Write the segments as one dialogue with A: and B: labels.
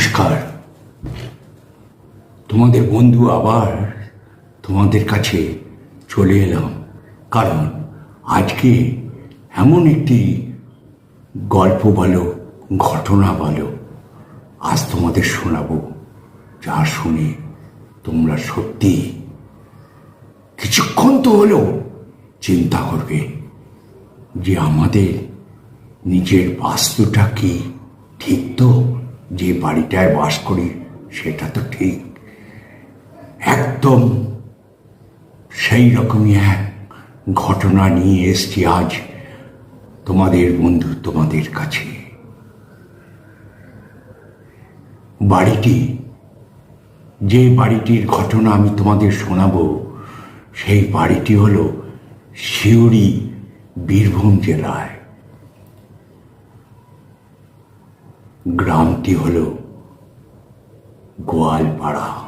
A: নমস্কার। তোমাদের বন্ধু আবার তোমাদের কাছে চলে এলাম। কারণ আজকে এমন একটি গল্প বলো, ঘটনা বলো, আজ তোমাদের শোনাবো, যা শুনে তোমরা সত্যি কিছুক্ষণ তো হলেও চিন্তা করবে যে আমাদের নিজের বাস্তুটা কি, ঠিক তো? যে বাড়িটায় বাস করি, সেটা তো ঠিক। একদম সেই রকমই এক ঘটনা নিয়ে এসছি আজ তোমাদের বন্ধু তোমাদের কাছে। বাড়িটি, যে বাড়িটির ঘটনা আমি তোমাদের শোনাবো, সেই বাড়িটি হলো সিউড়ি বীরভূম জেলায়। গ্রামটি হল গোয়ালপাড়া।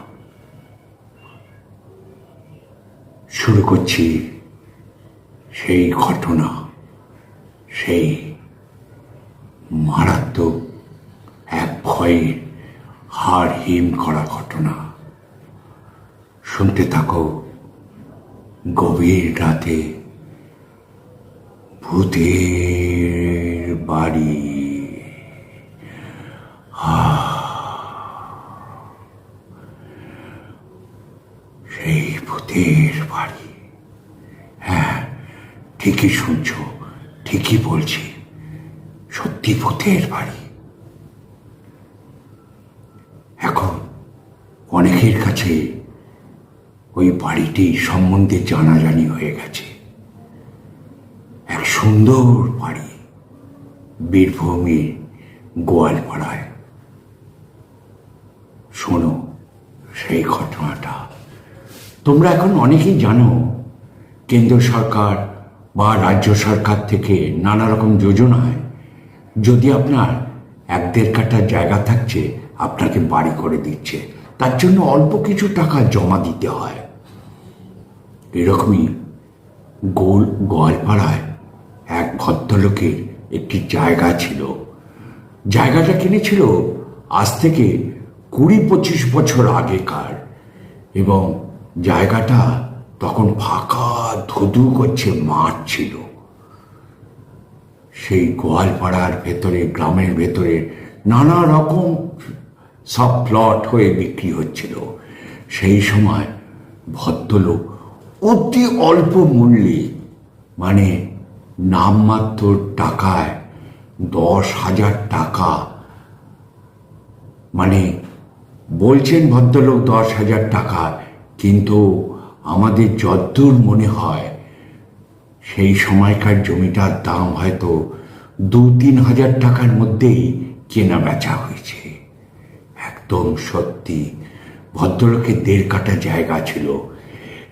A: শুরু করছি সেই ঘটনা, সেই মারাত্মক এক ভয়ে হাড় হিম করা ঘটনা। শুনতে থাকো গভীর রাতে ভূতের বাড়ি। ভূতের বাড়ি। হ্যাঁ ঠিকই শুনছ, ঠিকই বলছি। সত্যি ভূতের বাড়ি। এখন অনেকের কাছে ওই বাড়িটি সম্বন্ধে জানাজানি হয়ে গেছে। এক সুন্দর বাড়ি বীরভূমের গোয়ালপাড়ায়। শোনো, সেই ঘটনাটা। তোমরা এখন অনেকেই জানো, কেন্দ্র সরকার বা রাজ্য সরকার থেকে নানা রকম যোজনায় যদি আপনার এক দেড় কাটা জায়গা থাকছে, আপনাকে বাড়ি করে দিচ্ছে, তার জন্য অল্প কিছু টাকা জমা দিতে হয়। এরকমই গোল গোয়ালপাড়ায় এক ভদ্রলোকের একটি জায়গা ছিল। জায়গাটা কিনেছিল আজ থেকে কুড়ি পঁচিশ বছর আগেকার এবং জায়গাটা তখন ফাঁকা ধুধু করছে, মাঠ ছিল। সেই গোয়ালপাড়ার ভেতরে, গ্রামের ভেতরে নানা রকম সব প্লট হয়ে বিক্রি হচ্ছিল। সেই সময় ভদ্রলোক অতি অল্প মূল্যে মানে নামমাত্র টাকায় দশ হাজার টাকা মানে বলছেন ভদ্রলোক দশ হাজার টাকা কিন্তু আমাদের যদ্দূর মনে হয়, সেই সময়কার জমিটার দাম হয়তো দু তিন হাজার টাকার মধ্যেই কেনা বেচা হয়েছে। একদম সত্যি, ভদ্রলোকের দেড় কাটা জায়গা ছিল।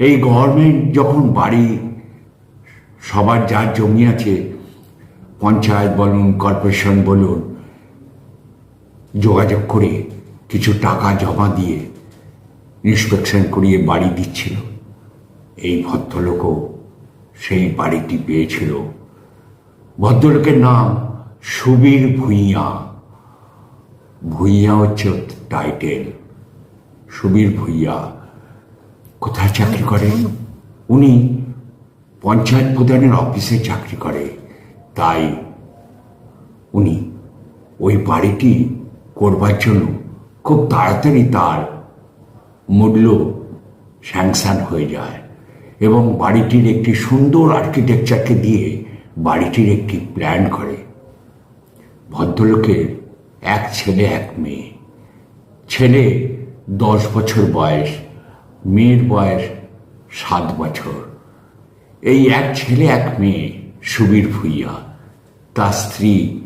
A: এই গভর্নমেন্ট যখন বাড়ি, সবার যার জমি আছে, পঞ্চায়েত বলুন কর্পোরেশন বলুন, যোগাযোগ করে কিছু টাকা জমা দিয়ে ইন্সপেকশন করিয়ে বাড়ি দিচ্ছিল। এই ভদ্রলোকও সেই বাড়িটি পেয়েছিল। ভদ্রলোকের নাম সুবীর ভূঁইয়া। ভূঁইয়া হচ্ছে টাইটেল। সুবীর ভূঁইয়া কোথায় চাকরি করেন উনি পঞ্চায়েত প্রধানের অফিসে চাকরি করে। তাই উনি ওই বাড়িটি করবার জন্য খুব তাড়াতাড়ি তার মূল্য স্যাংশন হয়ে যায় এবং বাড়িটির একটি সুন্দর আর্কিটেকচারকে দিয়ে বাড়িটির একটি প্ল্যান করে। ভদ্রলোকের এক ছেলে, এক মেয়ে। ছেলে দশ বছর বয়স, মেয়ের বয়স সাত বছর। এই এক ছেলে, এক মেয়ে সুবীর ভুইয়া। তার স্ত্রী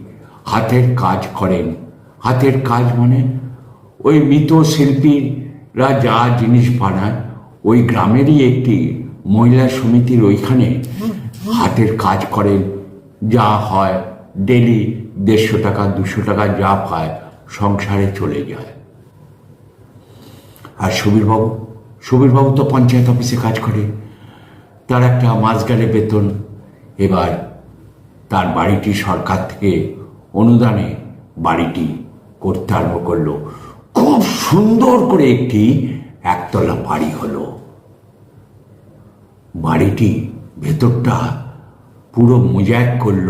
A: হাতের কাজ করেন। হাতের কাজ মানে ওই মৃত শিল্পীরা যা জিনিস বানায়, ওই গ্রামেরই একটি মহিলা সমিতির ওইখানে হাতের কাজ করেন। যা হয় ডেলি দেড়শো টাকা, দুশো টাকা যা পায়, সংসারে চলে যায়। আর সুবীরবাবু সুবীরবাবু তো পঞ্চায়েত অফিসে কাজ করে। তার একটা মাসগারে বেতন। এবার তার বাড়িটি সরকার থেকে অনুদানে বাড়িটি করতে আরম্ভ করল। খুব সুন্দর করে একটি একতলা বাড়ি হলো। বাড়িটি ভেতরটা পুরো মোজাইক করল।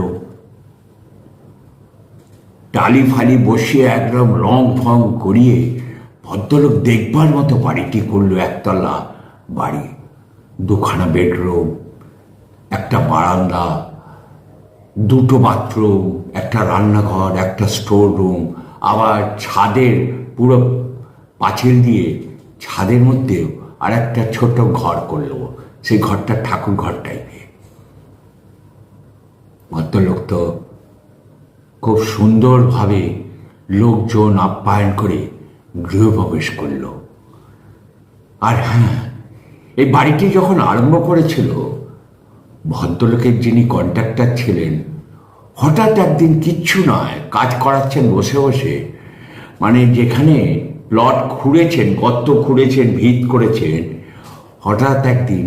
A: টালি ফালি বসিয়ে একদম রং ফং করিয়ে ভদ্রলোক দেখবার মতো বাড়িটি করল একতলা বাড়ি। দুখানা বেডরুম, একটা বারান্দা, দুটো বাথরুম, একটা রান্নাঘর, একটা স্টোর রুম, আবার ছাদের পুরো পাঁচিল দিয়ে ছাদের মধ্যেও আর একটা ছোট ঘর করল। সেই ঘরটা ঠাকুর ঘর টাইপের ভদ্রলোক তো খুব সুন্দরভাবে লোকজন আপ্যায়ন করে গৃহপ্রবেশ করল। আর হ্যাঁ এই বাড়িটি যখন আরম্ভ করেছিল, ভদ্রলোকের যিনি কন্ট্রাক্টর ছিলেন, হঠাৎ একদিন কিচ্ছু নয়, কাজ করাচ্ছেন বসে বসে মানে যেখানে প্লট খুঁড়েছেন গর্ত খুঁড়েছেন, ভিত করেছেন, হঠাৎ একদিন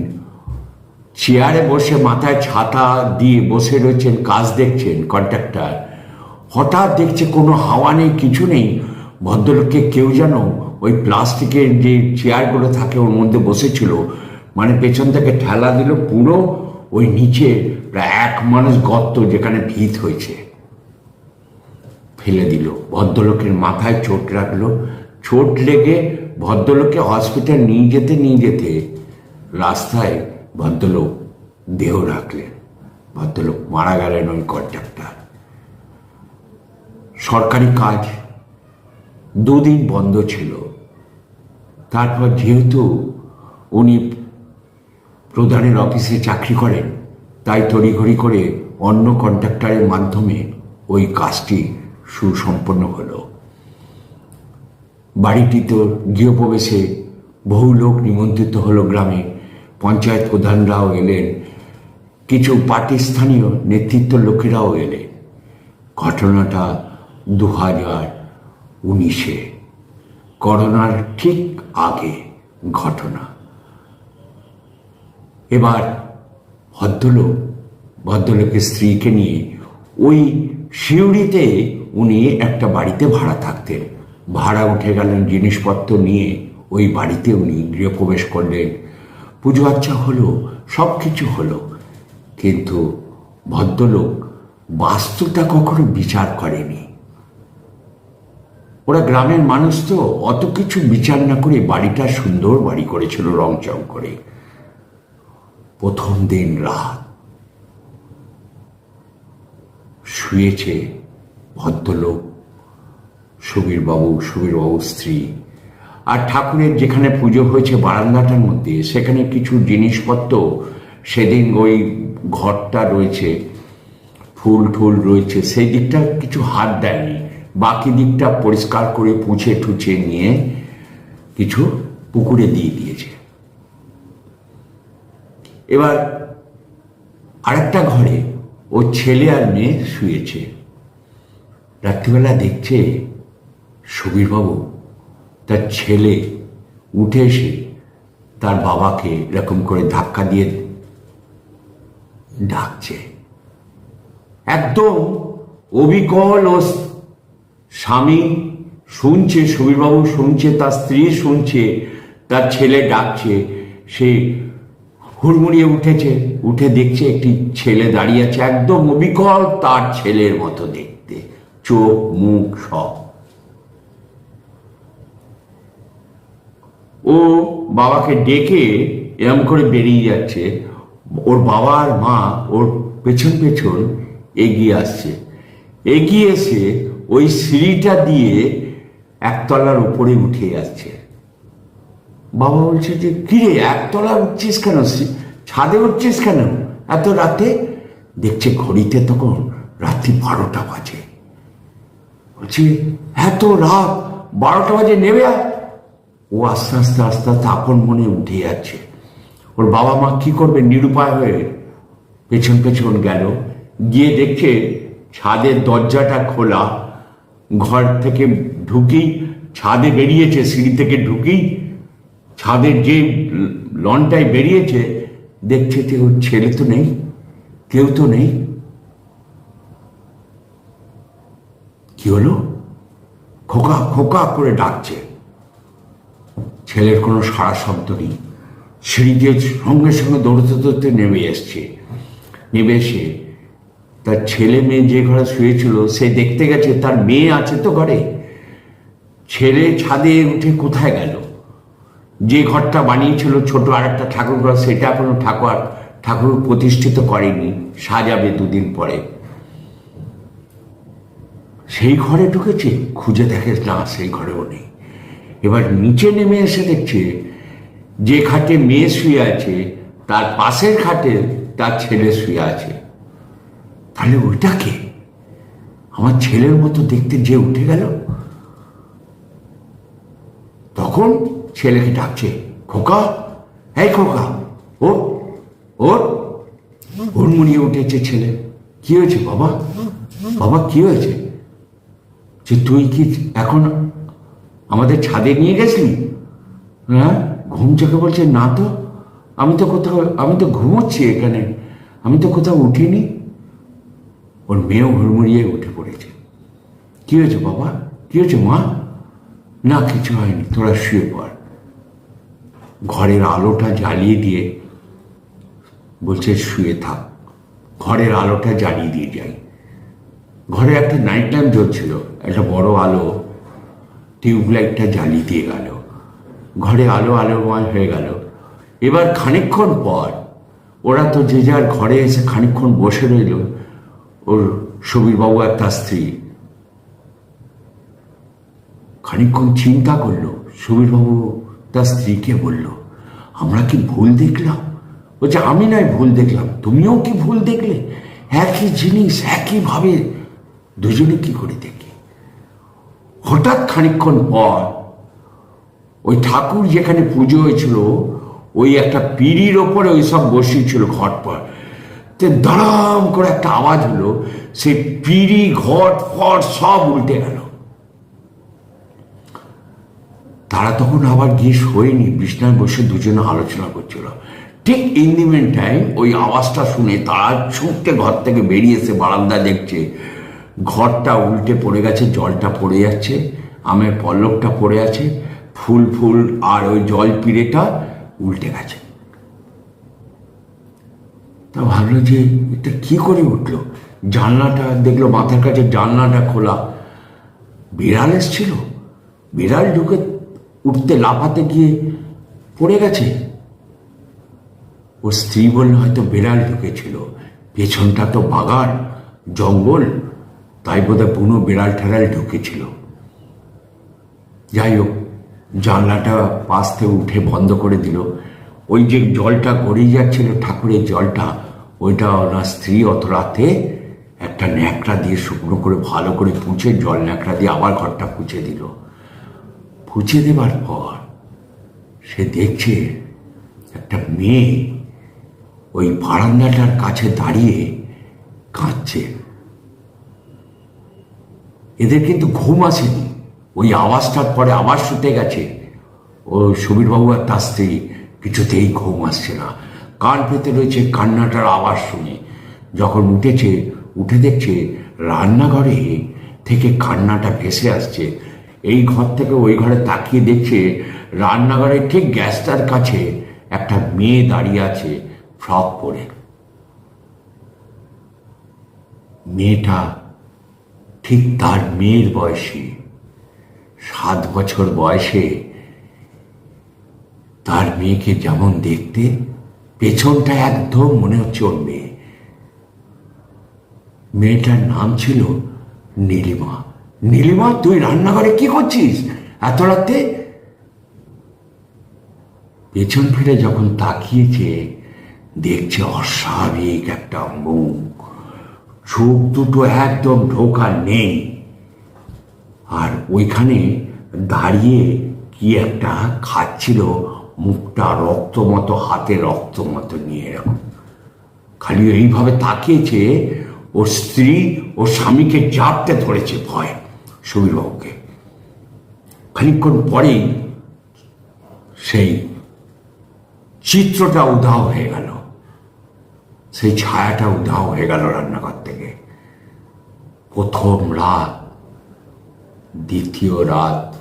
A: চেয়ারে বসে মাথায় ছাতা দিয়ে বসে রয়েছেন, কাজ দেখছেন কন্ট্রাক্টর হঠাৎ দেখছে কোনো হাওয়া নেই, কিছু নেই। ভদ্রলোককে কেউ যেন ওই প্লাস্টিকের যে চেয়ারগুলো থাকে, ওর মধ্যে বসেছিল। মানে পেছন থেকে ঠেলা দিল পুরো, ওই নিচে প্রায় এক মানুষ গর্ত যেখানে ভিত হয়েছে। ফেলে দিল। ভদ্রলোকের মাথায় চোট লাগল চোট লেগে ভদ্রলোককে হসপিটাল নিয়ে যেতে নিয়ে যেতে রাস্তায় ভদ্রলোক দেহ রাখলেন। ভদ্রলোক মারা গেলেন ওই কন্ট্রাক্টর সরকারি কাজ দুদিন বন্ধ ছিল। তারপর যেহেতু উনি প্রধানের অফিসে চাকরি করেন, তাই তড়িঘড়ি করে অন্য কন্ট্রাক্টরের মাধ্যমে ওই কাজটি সুসম্পন্ন হলো। বাড়িটি তো গৃহপ্রবেশে বহু লোক নিমন্ত্রিত হলো গ্রামে। পঞ্চায়েত প্রধানরাও এলেন। কিছু পার্টি স্থানীয় নেতৃত্ব লোকেরাও এলেন। ঘটনাটা দু হাজার উনিশে। করোনার ঠিক আগে ঘটনা। এবার ভদ্রলোক, ভদ্রলোকের স্ত্রীকে নিয়ে ওই শিউড়িতে উনি একটা বাড়িতে ভাড়া থাকতেন। ভাড়া উঠে গেলেন জিনিসপত্র নিয়ে ওই বাড়িতে উনি গৃহপ্রবেশ করলেন। পুজো আচ্ছা হলো সব কিছু হলো। কিন্তু ভদ্রলোক বাস্তুটা কখনো বিচার করেনি। ওরা গ্রামের মানুষ তো, অত কিছু বিচার না করে বাড়িটা সুন্দর বাড়ি করেছিল রং চং করে। প্রথম দিন রাত শুয়েছে ভদ্রলোক, সুবীরবাবু, সুবীরবাবুর স্ত্রী। আর ঠাকুরের যেখানে পুজো হয়েছে বারান্দাটার মধ্যে, সেখানে কিছু জিনিসপত্র, সেদিন ওই ঘরটা রয়েছে, ফুল টুল রয়েছে, সেই দিকটা কিছু হাত দেয়নি। বাকি দিকটা পরিষ্কার করে পুছে টুছে নিয়ে কিছু পুকুরে দিয়ে দিয়েছে। এবার আরেকটা ঘরে ও ছেলে আর মেয়ে শুয়েছে। রাত্রিবেলা দেখছে সুবীরবাবু তার ছেলে উঠে এসে তার বাবাকে এরকম করে ধাক্কা দিয়ে ডাকছে। একদম অবিকল ও স্বামী শুনছে সুবীরবাবু শুনছে, তার স্ত্রী শুনছে, তার ছেলে ডাকছে, সে হুড়মুড়িয়ে উঠেছে, উঠে দেখছে একটি ছেলে দাঁড়িয়ে আছে, একদম অবিকল তার ছেলের মতো দেখতে। চোখ, মুখ সব। ও বাবাকে ডেকে এরম করে বেরিয়ে যাচ্ছে। ওর বাবার মা ওর পেছন পেছন এগিয়ে আসছে। এগিয়ে এসে ওই সিঁড়িটা দিয়ে একতলার উপরে উঠে যাচ্ছে বাবা বলছে যে, কিরে, একতলা উঠছিস কেন? ছাদে উঠছিস কেন? এত রাতে? দেখছে ঘড়িতে তখন রাত্রি বারোটা বাজে। বলছি, এত রাত, বারোটা বাজে, নেবে আয়?" ও আস্তে আস্তে আস্তে আস্তে আপন মনে উঠে যাচ্ছে। ওর বাবা মা কি করবে, নিরুপায় হয়ে পেছন পেছন গেল। গিয়ে দেখছে ছাদের দরজাটা খোলা। ঘর থেকে ঢুকি ছাদে বেরিয়েছে, সিঁড়ি থেকে ঢুকি ছাদের যে লনটায় বেরিয়েছে, দেখছে ওর ছেলে তো নেই, কেউ তো নেই। কি হলো? খোকা খোকা করে ডাকছে। ছেলের কোনো সারা শব্দ নেই। সিঁড়ি দিয়ে সঙ্গে সঙ্গে দৌড়তে দৌড়তে নেমে এসছে। নেমে এসে তার ছেলে মেয়ে যে ঘরে শুয়েছিল, সে দেখতে গেছে তার মেয়ে আছে তো ঘরে। ছেলে ছাদে উঠে কোথায় গেল? যে ঘরটা বানিয়েছিল ছোট আর একটা ঠাকুর ঘর সেটা এখনও ঠাকুর ঠাকুর প্রতিষ্ঠিত করেনি, সাজাবে দুদিন পরে। সেই ঘরে ঢুকেছে, খুঁজে দেখে না, সেই ঘরেও নেই। এবার নিচে নেমে এসে দেখছে, যে খাটে মেয়ে শুয়ে আছে, তার পাশের খাটে তার ছেলে শুয়ে আছে। তাহলে ওইটা কে? আমার ছেলের মতো দেখতে যে উঠে গেল? তখন ছেলেকে ডাকছে, খোকা? এই খোকা ও ওর হুড়মুড়িয়ে উঠেছে ছেলে। কি হয়েছে বাবা? বাবা, কি হয়েছে? যে তুই কি এখন আমাদের ছাদে নিয়ে গেছিলি? হ্যাঁ? ঘুম চোখে বলছে, না তো, আমি তো কোথাও, আমি তো ঘুমোচ্ছি এখানে। আমি তো কোথাও উঠিনি। ওর মেয়েও হুড়মুড়িয়ে উঠে পড়েছে। কি হয়েছে বাবা? কি হয়েছে মা? না, কিছু হয়নি, তোরা শুয়ে পড়। ঘরের আলোটা জ্বালিয়ে দিয়ে বলছে, শুয়ে থাক। ঘরের আলোটা জ্বালিয়ে দিয়ে যাই। ঘরে একটা নাইট ল্যাম্প জ্বলছিল, একটা বড় আলো, টিউবলাইটটা জ্বালিয়ে দিয়ে গেল। ঘরে আলো, আলোময় হয়ে গেল। এবার খানিকক্ষণ পর ওরা তো যে যার ঘরে এসে খানিকক্ষণ বসে রইল, ওর সুবীরবাবু আর তার স্ত্রী। খানিকক্ষণ চিন্তা করল সুবীরবাবু তার স্ত্রীকে বলল, আমরা কি ভুল দেখলাম? বলছে, আমি নয় ভুল দেখলাম, তুমিও কি ভুল দেখলে? একই জিনিস, একইভাবে। দুজনে কি করে দেখি? হঠাৎ খানিকক্ষণ পর ওই ঠাকুর যেখানে পুজো হয়েছিল, ওই একটা পিড়ির ওপরে ওই সব বসিয়েছিল ঘট পর। দাঁড়াম করে একটা আওয়াজ হলো, সেই পিড়ি, ঘট, ফট সব উল্টে গেল। তারা তখন আবার গিয়ে শোয়নি। বিছনায় বসে দুজনে আলোচনা করছিল। ঠিক ইন দি মেন টাইম ওই আওয়াজটা শুনে তারা ছুটতে ঘর থেকে বেরিয়ে এসে বারান্দা দেখছে, ঘরটা উল্টে পড়ে গেছে, জলটা পড়ে যাচ্ছে, আমের পল্লবটা পড়ে আছে, ফুল ফুল আর ওই জল পিড়েটা উল্টে গেছে। তা ভাবলো যে এটা কি করে উঠল? জানলাটা দেখল মাথার কাছে জানলাটা খোলা। বিড়াল এসছিল। বিড়াল ঢুকে উঠতে লাফাতে গিয়ে পড়ে গেছে। ওর স্ত্রী বলল হয়তো বিড়াল ঢুকেছিল। পেছনটা তো বাগান, জঙ্গল, তাই বোধহয় বুনো বিড়াল ঠেড়াল ঢুকেছিল। যাই হোক, জানলাটা পাশ থেকে উঠে বন্ধ করে দিল। ওই যে জলটা গড়িয়ে যাচ্ছিল, ঠাকুরের জলটা, ওইটা ওনার স্ত্রী অত রাতে একটা ন্যাকড়া দিয়ে শুকনো করে ভালো করে পুঁছে জল ন্যাকড়া দিয়ে আবার ঘরটা পুছে দিল। পুছে দেবার পর সে দেখছে একটা মেয়ে ওই বারান্দাটার কাছে দাঁড়িয়ে কাঁদছে। এদের কিন্তু ঘুম আসেনি। ওই আওয়াজটার পরে আবার শুতে গেছে। ও সুবীরবাবু আর তার স্ত্রী কিছুতেই ঘুম আসছে না। কান পেতে রয়েছে কান্নাটার আওয়াজ শুনে। যখন উঠেছে, উঠে দেখছে রান্নাঘরে থেকে কান্নাটা ভেসে আসছে। এই ঘর থেকে ওই ঘরে তাকিয়ে দেখছে রান্নাঘরের ঠিক গ্যাসটার কাছে একটা মেয়ে দাঁড়িয়ে আছে ফ্রক পরে। মেয়েটা ঠিক তার মেয়ের বয়সী। সাত বছর বয়সে তার মেয়েকে যেমন দেখতে পেছনটা একদম মনে হচ্ছে ওর মেয়ে। মেয়েটার নাম ছিল নীলিমা। নীলিমা, তুই রান্নাঘরে কি করছিস? এত রাতে? পেছন ফিরে যখন তাকিয়েছে, দেখছে অস্বাভাবিক একটা মুখ। চোখ দুটো একদম ঢোকা নেই। আর ওইখানে দাঁড়িয়ে কি একটা খাচ্ছিল, মুখটা রক্ত মতো হাতে রক্ত মতো নিয়ে এরকম। খালি এইভাবে তাকিয়েছে, ওর স্ত্রী ওর স্বামীকে জাপতে ধরেছে ভয়। সুবীরবাবুকে। খানিকক্ষণ পরেই সেই চিত্রটা উধাও হয়ে গেল। সেই ছায়াটা উধাও হয়ে গেল রান্নাঘর থেকে। প্রথম রাত, দ্বিতীয় রাত,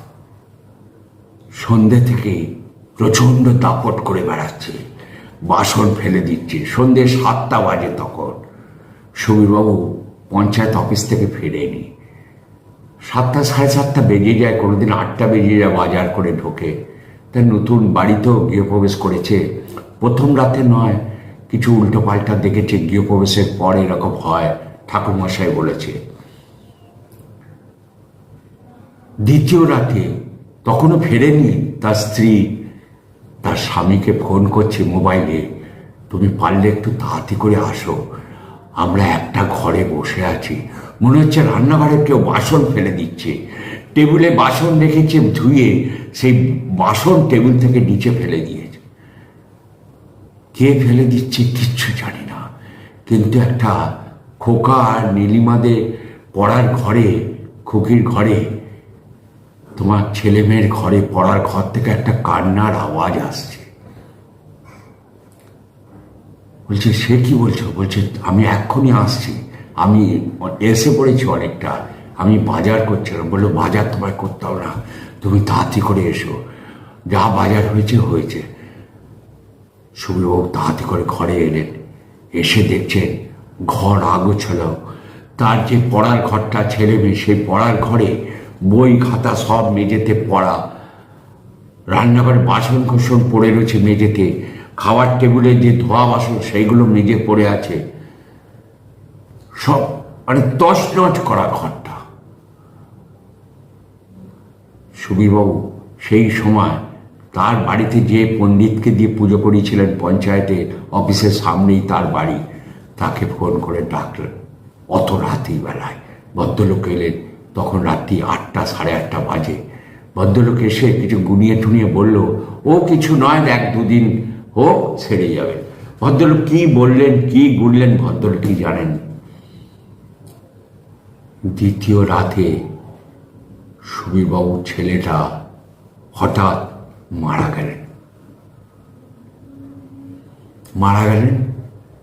A: সন্ধে থেকে প্রচণ্ড দাপট করে বেড়াচ্ছে। বাসন ফেলে দিচ্ছে। সন্ধে সাতটা বাজে তখন। সুবীরবাবু পঞ্চায়েত অফিস থেকে ফেরেনি। সাতটা, সাড়ে সাতটা বেজে যায়, কোনোদিন আটটা বেজে যায় বাজার করে ঢোকে। তার নতুন বাড়িতেও গৃহপ্রবেশ করেছে। প্রথম রাতে নয়, কিছু উল্টো পাল্টা দেখেছে, গৃহপ্রবেশের পর এরকম হয়, ঠাকুরমশাই বলেছে। দ্বিতীয় রাতে তখনও ফেরেনি তার স্ত্রী। তার স্বামীকে ফোন করছে মোবাইলে, তুমি পারলে একটু তাড়াতাড়ি করে আসো। আমরা একটা ঘরে বসে আছি। মনে হচ্ছে রান্নাঘরে কেউ বাসন ফেলে দিচ্ছে। টেবিলে বাসন রেখেছে ধুয়ে সেই বাসন টেবিল থেকে নিচে ফেলে দিয়েছে। কে ফেলে দিচ্ছে কিচ্ছু জানি না। কিন্তু একটা খোকা আর নীলিমাদের পড়ার ঘরে, খুকির ঘরে, তোমার ছেলে মেয়ের ঘরে পড়ার ঘর থেকে একটা কান্নার আওয়াজ আসছে। বলছে, সে কি বলছো? বলছে, আমি এক্ষুনি আসছি। আমি এসে পড়েছি অনেকটা। আমি বাজার করছিলাম। বলল, বাজার তোমায় করতাম না। তুমি তাড়াতাড়ি করে এসো। যা বাজার হয়েছে হয়েছে। সুবিবাবু তাড়াতাড়ি করে ঘরে এলেন। এসে দেখছেন, ঘর আগোছাল। তার যে পড়ার ঘরটা, ছেলে মেয়ে, সেই পড়ার ঘরে বই, খাতা সব মেঝেতে পড়া। রান্নাঘরে বাসন কোসন পড়ে রয়েছে মেঝেতে। খাওয়ার টেবিলে যে ধোয়া বাসন সেইগুলো মেঝে পড়ে আছে, সব মানে তছনছ করা ঘরটা। সুবীরবাবু সেই সময় তার বাড়িতে যে পণ্ডিতকে দিয়ে পুজো করিয়েছিলেন পঞ্চায়েতের অফিসের সামনেই তার বাড়ি, তাকে ফোন করে ডাকলেন। অত রাতেই বেলায় ভদ্রলোক এলেন, তখন রাত্রি আটটা, সাড়ে আটটা বাজে। ভদ্রলোক এসে কিছু গুনিয়ে টুনিয়ে বলল, ও কিছু নয় এক দুদিন হোক সেরে যাবে ভদ্রলোক কি বললেন, কি গুনলেন, ভদ্রলোক কি জানেন? দ্বিতীয় রাতে সুবীরবাবুর ছেলেটা হঠাৎ মারা গেলেন। মারা গেলেন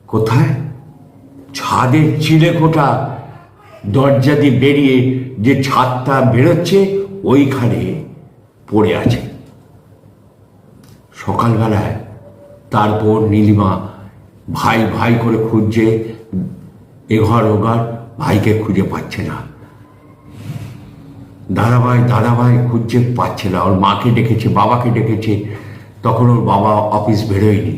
A: কোথায়? ছাদের চিলে কোটা দরজা দিয়ে বেরিয়ে যে ছাদটা বেরোচ্ছে, ওইখানে পড়ে আছে। সকালবেলায় তার বোন নীলিমা ভাই ভাই করে খুঁজছে, এঘর ওঘর ভাইকে খুঁজে পাচ্ছে না। দাদাভাই দাদাভাই খুঁজছে পাচ্ছে না। ওর মাকে ডেকেছে, বাবাকে ডেকেছে। তখন ওর বাবা অফিস বেরোয়নি।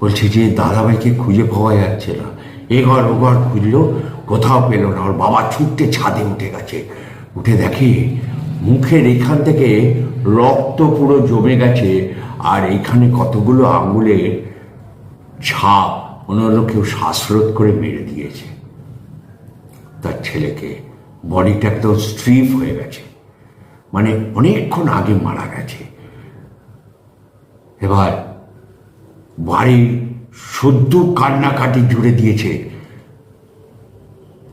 A: বলছে যে, দাদাভাইকে খুঁজে পাওয়া যাচ্ছে না। এ ঘর ও ঘর খুঁজলো, কোথাও পেল না। ওর বাবা ছুটতে ছাদে উঠে গেছে। উঠে দেখে মুখের এখান থেকে রক্ত পুরো জমে গেছে, আর এখানে কতগুলো আঙুলের ছাপ হলো কেউ শ্বাসরোধ করে মেরে দিয়েছে। তার ছেলেকে বডিটা একদম স্ট্রিপ হয়ে গেছে। মানে অনেকক্ষণ আগে মারা গেছে। এবার বাড়ির সদ্য কান্নাকাটি জুড়ে দিয়েছে।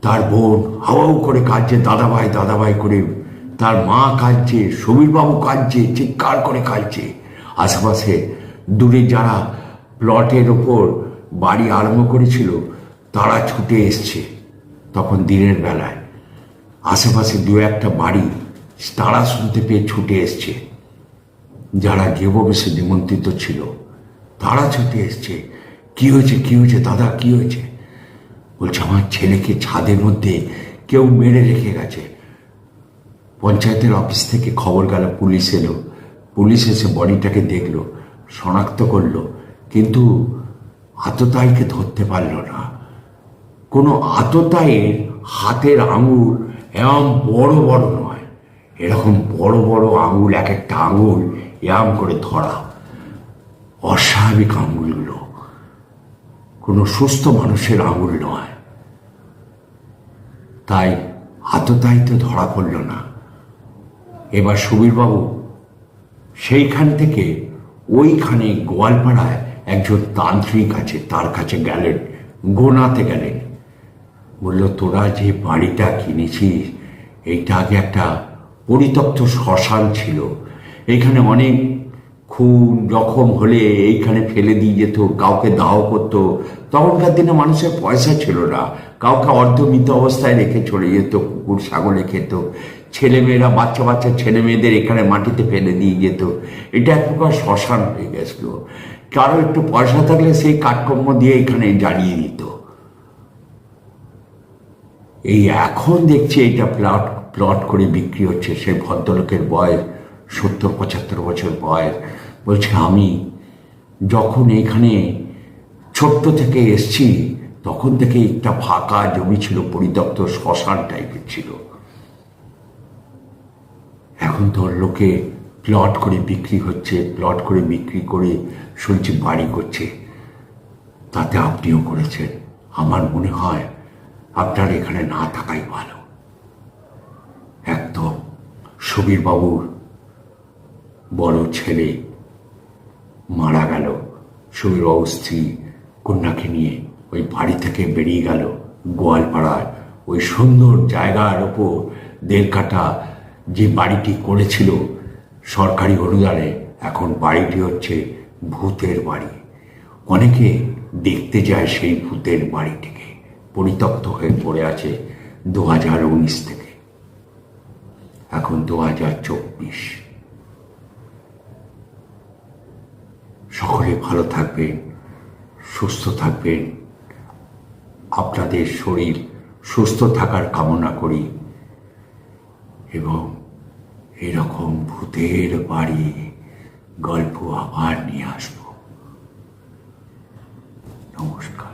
A: তার বোন হাওয়াও করে কাঁদছে, দাদাভাই দাদাভাই করে তার মা কাঁদছে, সমীরবাবু কাঁদছে, চিৎকার করে কাঁদছে। আশেপাশে দূরে যারা প্লটের ওপর বাড়ি আরম্ভ করেছিল, তারা ছুটে এসছে তখন দিনের বেলায়। আশেপাশে দু একটা বাড়ি তারা শুনতে পেয়ে ছুটে এসছে। যারা গৃহবেশে নিমন্ত্রিত ছিল, তারা ছুটে এসছে। কি হয়েছে? কি হয়েছে? দাদা, কি হয়েছে? বলছে, আমার ছেলেকে ছাদের মধ্যে কেউ মেরে রেখে গেছে। পঞ্চায়েতের অফিস থেকে খবর গেল পুলিশ এলো। পুলিশ এসে বডিটাকে দেখল, শনাক্ত করল, কিন্তু আততায়ীকে ধরতে পারল না। কোনো আততায়ের হাতের আঙুল এরম বড় বড় নয়। এরকম বড় বড় আঙুল, এক একটা আঙুল এরম করে ধরা। অস্বাভাবিক আঙুলগুলো। কোনো সুস্থ মানুষের আঙুল নয়। তাই আততায়িত ধরা পড়ল না। এবার সুবীরবাবু, সেইখান থেকে ওইখানে গোয়ালপাড়ায় একজন তান্ত্রিক আছে, তার কাছে গেলেন, গোনাতে গেলেন। বলল, তোরা যে বাড়িটা কিনেছিস, এইটা আগে একটা পরিত্যক্ত শ্মশান ছিল। এখানে অনেক খুন, জখম হলে এইখানে ফেলে দিয়ে যেত, কাউকে দাহ করতো। তখনকার দিনে মানুষের পয়সা ছিল না। কাউকে অর্ধমৃত অবস্থায় রেখে চলে যেত, কুকুর, ছাগলে খেত ছেলেমেয়েরা, বাচ্চা বাচ্চা ছেলে মেয়েদের এখানে মাটিতে ফেলে দিয়ে যেত। এটা এক প্রকার শ্মশান হয়ে গেছিল। কারও একটু পয়সা থাকলে সেই কাঠকর্ম দিয়ে এখানে জ্বালিয়ে দিত। এই এখন দেখছি এটা প্লট প্লট করে বিক্রি হচ্ছে। সেই ভদ্রলোকের বয়স, সত্তর, পঁচাত্তর বছর বয়স। বলছে, আমি যখন এখানে ছোট্ট থেকে এসছি, তখন থেকে একটা ফাঁকা জমি ছিল, পরিত্যক্ত শ্মশান টাইপের ছিল। এখন তো লোকে প্লট করে বিক্রি হচ্ছে, প্লট করে বিক্রি করে শুনছি, বাড়ি করছে। তাতে আপনিও করেছেন। আমার মনে হয় আপনার এখানে না থাকাই ভালো। একদম সুবীর বাবুর বড় ছেলে মারা গেল। সুবীরবাবুর স্ত্রী কন্যাকে নিয়ে ওই বাড়ি থেকে বেরিয়ে গেল গোয়ালপাড়ায়। ওই সুন্দর জায়গার ওপর দেড় কাটা যে বাড়িটি করেছিল সরকারি অনুদানে, এখন বাড়িটি হচ্ছে ভূতের বাড়ি। অনেকে দেখতে যায় সেই ভূতের বাড়িটিকে পরিত্যক্ত হয়ে পড়ে আছে দু হাজার উনিশ থেকে। এখন দু হাজার চব্বিশ। সকলে ভালো থাকবেন, সুস্থ থাকবেন। আপনাদের শরীর সুস্থ থাকার কামনা করি এবং এরকম ভূতের বাড়ি গল্প আবার নিয়ে আসব। নমস্কার।